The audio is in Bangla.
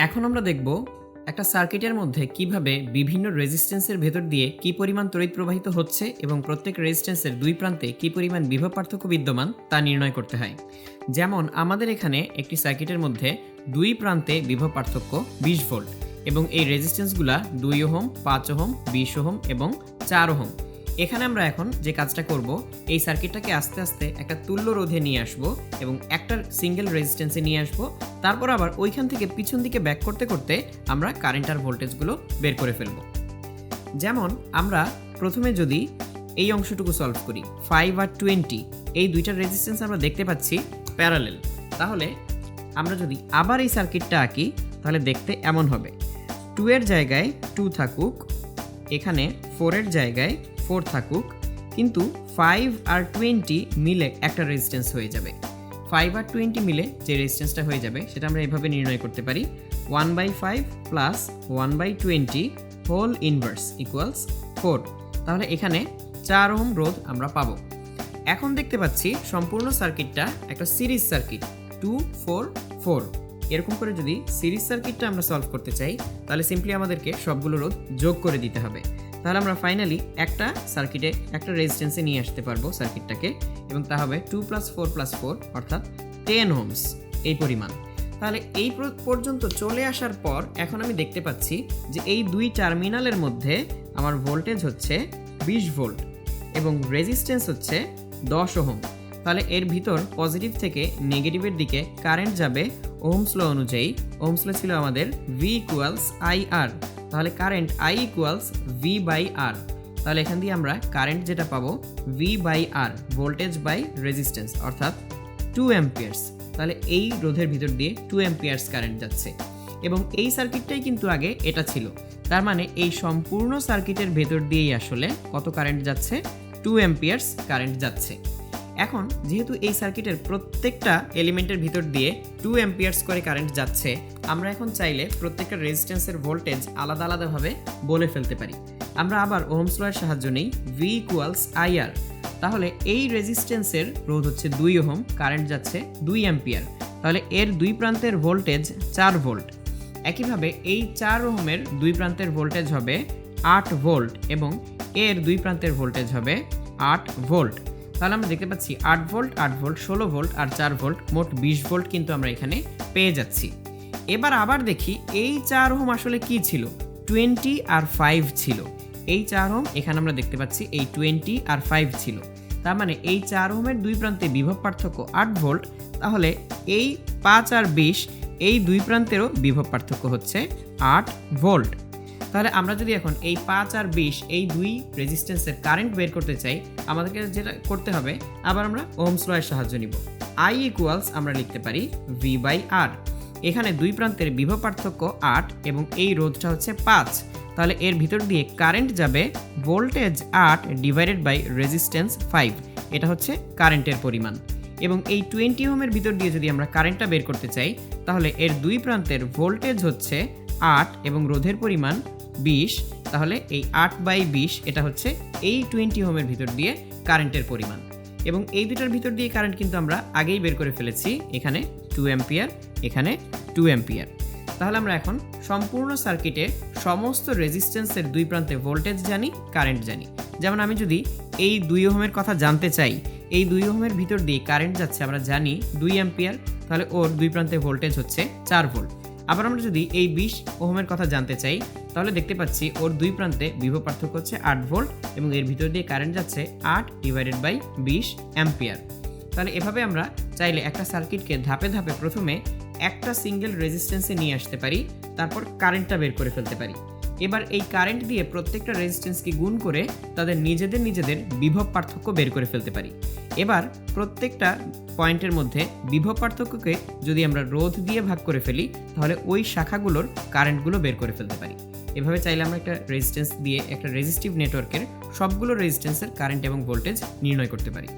এখন আমরা দেখব একটা সার্কিটের মধ্যে কীভাবে বিভিন্ন রেজিস্ট্যান্সের ভেতর দিয়ে কি পরিমাণ তড়িৎ প্রবাহিত হচ্ছে এবং প্রত্যেক রেজিস্ট্যান্সের দুই প্রান্তে কি পরিমাণ বিভব পার্থক্য বিদ্যমান তা নির্ণয় করতে হয়। যেমন, আমাদের এখানে একটি সার্কিটের মধ্যে দুই প্রান্তে বিভব পার্থক্য বিশ ভোল্ট এবং এই রেজিস্ট্যান্সগুলা দুই ওহম, পাঁচ ওহম, বিশ ওহম এবং চার ওহম। এখানে আমরা এখন যে কাজটা করব, এই সার্কিটটাকে আস্তে আস্তে একটা তুল্য রোধে নিয়ে আসব এবং একটা সিঙ্গেল রেজিস্ট্যান্সে নিয়ে আসব। তারপর আবার ওইখান থেকে পিছন দিকে ব্যাক করতে করতে আমরা কারেন্ট আর ভোল্টেজগুলো বের করে ফেলব। যেমন আমরা প্রথমে যদি এই অংশটুকু সলভ করি ফাইভ আর টোয়েন্টি এই দুইটা রেজিস্ট্যান্স আমরা দেখতে পাচ্ছি প্যারালেল তাহলে আমরা যদি আবার এই সার্কিটটা আঁকি, তাহলে দেখতে এমন হবে। টু এর জায়গায় টু থাকুক, এখানে ফোরের জায়গায় ফোর থাকুক, কিন্তু ফাইভ আর টোয়েন্টি মিলে একটা রেজিস্ট্যান্স হয়ে যাবে। ফাইভ আর টোয়েন্টি মিলে যে রেজিস্ট্যান্সটা হয়ে যাবে, সেটা আমরা এভাবে নির্ণয় করতে পারি। One by five plus one by twenty whole inverse equals four তাহলে এখানে চার ওহম রোধ আমরা পাবো। এখন দেখতে পাচ্ছি সম্পূর্ণ সার্কিটটা একটা series circuit two four four এরকম করে যদি সিরিজ সার্কিটটা আমরা সলভ করতে চাই, তাহলে সিম্পলি আমাদেরকে সবগুলো রোধ যোগ করে দিতে হবে। তাহলে আমরা ফাইনালি একটা সার্কিটে একটা রেজিস্ট্যান্সে নিয়ে আসতে পারব সার্কিটটাকে এবং তা হবে two plus four plus four অর্থাৎ টেন হোমস এই পরিমাণ। তাহলে এই পর্যন্ত চলে আসার পর এখন আমি দেখতে পাচ্ছি যে এই দুই টার্মিনালের মধ্যে আমার ভোল্টেজ হচ্ছে বিশ ভোল্ট এবং রেজিস্ট্যান্স হচ্ছে দশ ওহম তাহলে এর ভিতর পজিটিভ থেকে নেগেটিভের দিকে কারেন্ট যাবে ওহমস ল অনুযায়ী। ওহমস ল ছিল আমাদের ভি ইকুয়ালস আই আর তাহলে current I equals V by R তাহলে এখান দিয়ে আমরা কারেন্ট যেটা পাবো V by R voltage by resistance অর্থাৎ টু অ্যাম্পিয়ার্স তাহলে এই রোধের ভিতর দিয়ে টু অ্যাম্পিয়ার্স কারেন্ট যাচ্ছে। এবং এই সার্কিটটাই কিন্তু আগে এটা ছিল। তার মানে এই সম্পূর্ণ সার্কিটের ভেতর দিয়েই আসলে কত কারেন্ট যাচ্ছে? টু অ্যাম্পিয়ার্স কারেন্ট যাচ্ছে। এখন যেহেতু এই সার্কিটের প্রত্যেকটা এলিমেন্টের ভিতর দিয়ে টু অ্যাম্পিয়ার্স করে কারেন্ট যাচ্ছে, আমরা এখন চাইলে প্রত্যেকটা রেজিস্ট্যান্সের ভোল্টেজ আলাদা আলাদাভাবে বলে ফেলতে পারি। আমরা আবার ওহমস লয়ের সাহায্য নেই ভি ইকুয়ালস আইআর তাহলে এই রেজিস্ট্যান্সের রোধ হচ্ছে দুই ওহম কারেন্ট যাচ্ছে দুই অ্যাম্পিয়ার তাহলে এর দুই প্রান্তের ভোল্টেজ চার ভোল্ট একইভাবে এই চার ওহমের দুই প্রান্তের ভোল্টেজ হবে আট ভোল্ট এবং এর দুই প্রান্তের ভোল্টেজ হবে আট ভোল্ট তাহলে আমরা দেখতে পাচ্ছি আট ভোল্ট আট ভোল্ট, ষোলো ভোল্ট আর চার ভোল্ট, মোট বিশ ভোল্ট কিন্তু আমরা এখানে পেয়ে যাচ্ছি। এবার আবার দেখি এই চার ওহম আসলে কি ছিল? টোয়েন্টি আর ফাইভ ছিল। এই চার ওহম, এখানে আমরা দেখতে পাচ্ছি এই টোয়েন্টি আর ফাইভ ছিল। তার মানে এই চার ওহমের দুই প্রান্তে বিভব পার্থক্য আট ভোল্ট, তাহলে এই পাঁচ আর বিশ, এই দুই প্রান্তেরও বিভব পার্থক্য হচ্ছে আট ভোল্ট। তাহলে আমরা যদি এখন এই পাঁচ আর বিশ, এই দুই রেজিস্ট্যান্সের কারেন্ট বের করতে চাই, আমাদেরকে যেটা করতে হবে, আবার আমরা ওহমস লয়ের সাহায্য নিব। আই ইকুয়ালস আমরা লিখতে পারি ভি বাই আর এখানে দুই প্রান্তের বিভব পার্থক্য আট এবং এই রোধটা হচ্ছে পাঁচ। তাহলে এর ভিতর দিয়ে কারেন্ট যাবে ভোল্টেজ আট ডিভাইডেড বাই রেজিস্ট্যান্স ফাইভ এটা হচ্ছে কারেন্টের পরিমাণ। এবং এই টোয়েন্টি হোমের ভিতর দিয়ে যদি আমরা কারেন্টটা বের করতে চাই, তাহলে এর দুই প্রান্তের ভোল্টেজ হচ্ছে আট এবং রোধের পরিমাণ বিশ, তাহলে এই আট বাই বিশ, এটা হচ্ছে এই টোয়েন্টি ওহমের ভিতর দিয়ে কারেন্টের পরিমাণ। এবং এই দুটার ভিতর দিয়ে কারেন্ট কিন্তু আমরা আগেই বের করে ফেলেছি, এখানে টু অ্যাম্পিয়ার এখানে টু অ্যাম্পিয়ার তাহলে আমরা এখন সম্পূর্ণ সার্কিটে সমস্ত রেজিস্ট্যান্সের দুই প্রান্তে ভোল্টেজ জানি কারেন্ট জানি। যেমন আমি যদি এই দুই ওহমের কথা জানতে চাই, এই দুই ওহমের ভিতর দিয়ে কারেন্ট যাচ্ছে, আমরা জানি দুই অ্যাম্পিয়ার তাহলে ওর দুই প্রান্তে ভোল্টেজ হচ্ছে চার ভোল্ট আবার আমরা যদি এই বিশ ওহমের কথা জানতে চাই, তাহলে দেখতে পাচ্ছি ওর দুই প্রান্তে বিভব পার্থক্য হচ্ছে আট ভোল্ট এবং এর ভিতর দিয়ে কারেন্ট যাচ্ছে আট ডিভাইডেড বাই বিশ অ্যাম্পিয়ার। তাহলে এভাবে আমরা চাইলে একটা সার্কিটকে ধাপে ধাপে প্রথমে একটা সিঙ্গেল রেজিস্ট্যান্সে নিয়ে আসতে পারি, তারপর কারেন্টটা বের করে ফেলতে পারি। এবার এই কারেন্ট দিয়ে প্রত্যেকটা রেজিস্ট্যান্সকে গুণ করে তাদের নিজেদের নিজেদের বিভব পার্থক্য বের করে ফেলতে পারি। এবার প্রত্যেকটা পয়েন্টের মধ্যে বিভব পার্থক্যকে যদি আমরা রোধ দিয়ে ভাগ করে ফেলি, তাহলে ওই শাখাগুলোর কারেন্টগুলো বের করে ফেলতে পারি। এভাবে চাইলে আমরা একটা রেজিস্ট্যান্স দিয়ে একটা রেজিস্টিভ নেটওয়ার্কের সবগুলো রেজিস্ট্যান্সের কারেন্ট এবং ভোল্টেজ নির্ণয় করতে পারি।